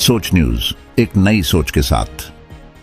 सोच न्यूज एक नई सोच के साथ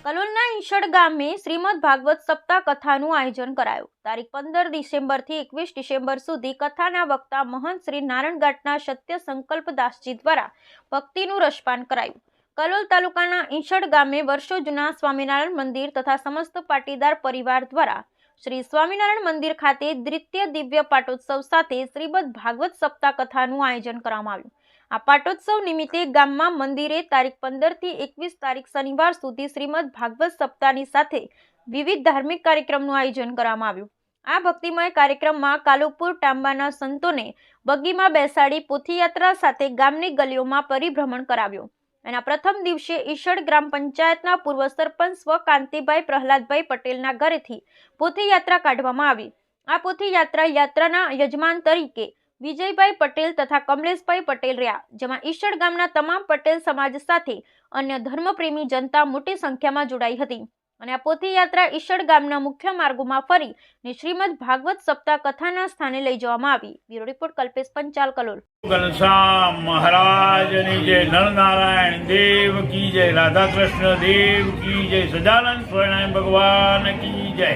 કલોલના ઈંશડ ગામે શ્રીમદ ભાગવત સપ્તાહ કથાનું આયોજન કરાયું તારીખ પંદર ડિસેમ્બરથી એકવીસ ડિસેમ્બર સુધી કથાના વક્તા મહંત શ્રી નારાયણઘાટના સત્ય સંકલ્પ દાસજી દ્વારા ભક્તિનું રસપાન કરાયું કલોલ તાલુકાના ઈંશડ ગામે વર્ષો જૂના સ્વામિનારાયણ મંદિર તથા સમસ્ત પાટીદાર પરિવાર દ્વારા શ્રી સ્વામિનારાયણ મંદિર ખાતે દ્વિતીય દિવ્ય પાટોત્સવ સાથે શ્રીમદ ભાગવત સપ્તાહ કથાનું આયોજન કરવામાં આવ્યું આ પાટોત્સવ નિમિત્તે ગામમાં મંદિરે તારીખ પંદરથી એકવીસ તારીખ શનિવાર સુધી શ્રીમદ ભાગવત સપ્તાહની સાથે વિવિધ ધાર્મિક કાર્યક્રમનું આયોજન કરવામાં આવ્યું. આ ભક્તિમય કાર્યક્રમમાં કાલુપુર ટાંબાના સંતોને બગીમાં બેસાડી પોથીયાત્રા સાથે ગામની ગલીઓમાં પરિભ્રમણ કરાવ્યું. એના પ્રથમ દિવસે ઈશડ ગ્રામ પંચાયતના પૂર્વ સરપંચ સ્વ કાંતિભાઈ પ્રહલાદભાઈ પટેલના ઘરેથી પોથીયાત્રા કાઢવામાં આવી. આ પોથીયાત્રા યાત્રાના યજમાન તરીકે વિજયભાઈ પટેલ તથા કમલેશભાઈ પટેલ રહ્યા, જેમાં ઈશડ ગામના તમામ પટેલ સમાજ સાથે અન્ય ધર્મપ્રેમી જનતા મોટી સંખ્યામાં જોડાઈ હતી. અને આ પોથીયાત્રા ઈશડ ગામના મુખ્ય માર્ગોમાં ફરી ને શ્રીમદ ભાગવત સપ્તાહ કથાના સ્થાને લઈ જવામાં આવી. Bureau report, Kalpesh Panchal, Kalol. Ghanshyam મહારાજની જય, નરનારાયણ દેવ કી જય રાધા કૃષ્ણ દેવ કી જય, સદાનંદ સ્વામિનારાયણ ભગવાન કી જય.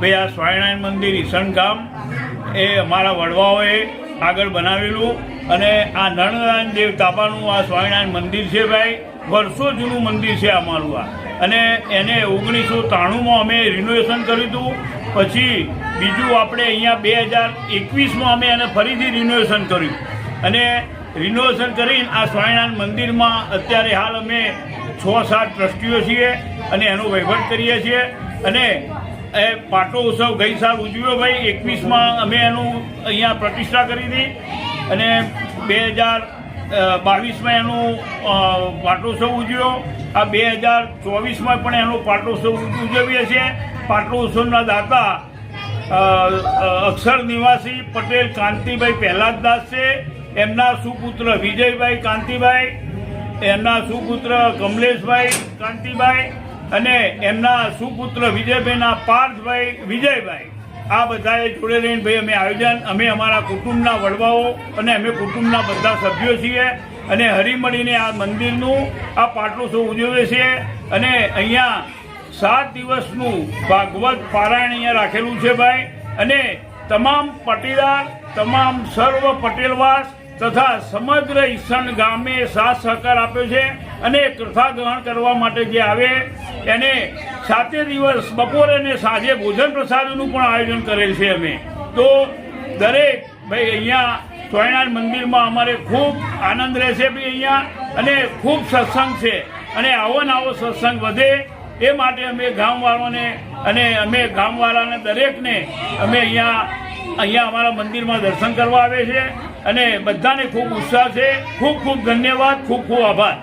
ભાઈ આ સ્વામિનારાયણ મંદિર ઈસણ ગામ એ અમારા વડવાઓએ આગળ બનાવેલું અને આ નરનારાયણ દેવ તાપાનું આ સ્વામિનારાયણ મંદિર છે ભાઈ, વર્ષો જૂનું મંદિર છે અમારું આ. અને એને ઓગણીસો ત્રાણુંમાં અમે રિનોવેશન કર્યું હતું. પછી બીજું આપણે અહીંયા બે હજાર એકવીસમાં અમે એને ફરીથી રિનોવેશન કર્યું. અને રિનોવેશન કરીને આ સ્વામિનારાયણ મંદિરમાં અત્યારે હાલ અમે છ સાત ટ્રસ્ટીઓ છીએ અને એનો વહીવટ કરીએ છીએ. અને એ પાટો ઉત્સવ ગઈ સાલ ઉજવ્યો ભાઈ એકવીસમાં અમે એનું અહીંયા પ્રતિષ્ઠા કરી હતી. અને બે હજાર બાવીસમાં એનું પાટોત્સવ ઉજવ્યો. આ બે હજાર ચોવીસમાં પણ એનો પાટોત્સવ ઉજવીએ છીએ. પાટોત્સવના દાતા અ, અ, અક્ષર નિવાસી પટેલ કાંતિભાઈ પહેલાદદાસ છે. એમના સુપુત્ર વિજયભાઈ કાંતિભાઈ એમના સુપુત્ર કમલેશભાઈ કાંતિભાઈ અને એમના સુપુત્ર વિજયભાઈના પાર્થભાઈ વિજયભાઈ, આ બધાએ જોડે રહીને ભાઈ અમે આયોજન, અમે અમારા કુટુંબના વડવાઓ અને અમે કુટુંબના બધા સભ્યો છીએ અને હરીમળીને આ મંદિરનું, આ પાટોત્સવ ઉજવીએ છીએ અને અહીંયા સાત દિવસનું ભાગવત પારાયણ અહીંયા રાખેલું છે ભાઈ અને તમામ પટીદાર તમામ સર્વ પટેલવાસ તથા સમગ્ર ઈસણ ગામે સાથ સહકાર આપ્યો છે અને કથા ગ્રહણ કરવા માટે જે આવે એને સાતે દિવસ, બપોરે અને સાંજે ભોજન પ્રસાદનું પણ આયોજન કરેલ છે અમે. તો દરેક, ભાઈ, અહીંયા સ્વામિનારાયણ મંદિરમાં અમારે ખૂબ આનંદ રહેશે ભાઈ અહીંયા, અને ખૂબ સત્સંગ છે. અને આવો ને આવો સત્સંગ વધે એ માટે અમે ગામવાળાને અને અમે ગામવાળાને દરેકને અમે અહીંયા અહીંયા અમારા મંદિરમાં દર્શન કરવા આવે છે. અને બધાને ખૂબ ઉત્સાહ છે. ખૂબ ખૂબ ધન્યવાદ, ખૂબ ખૂબ આભાર.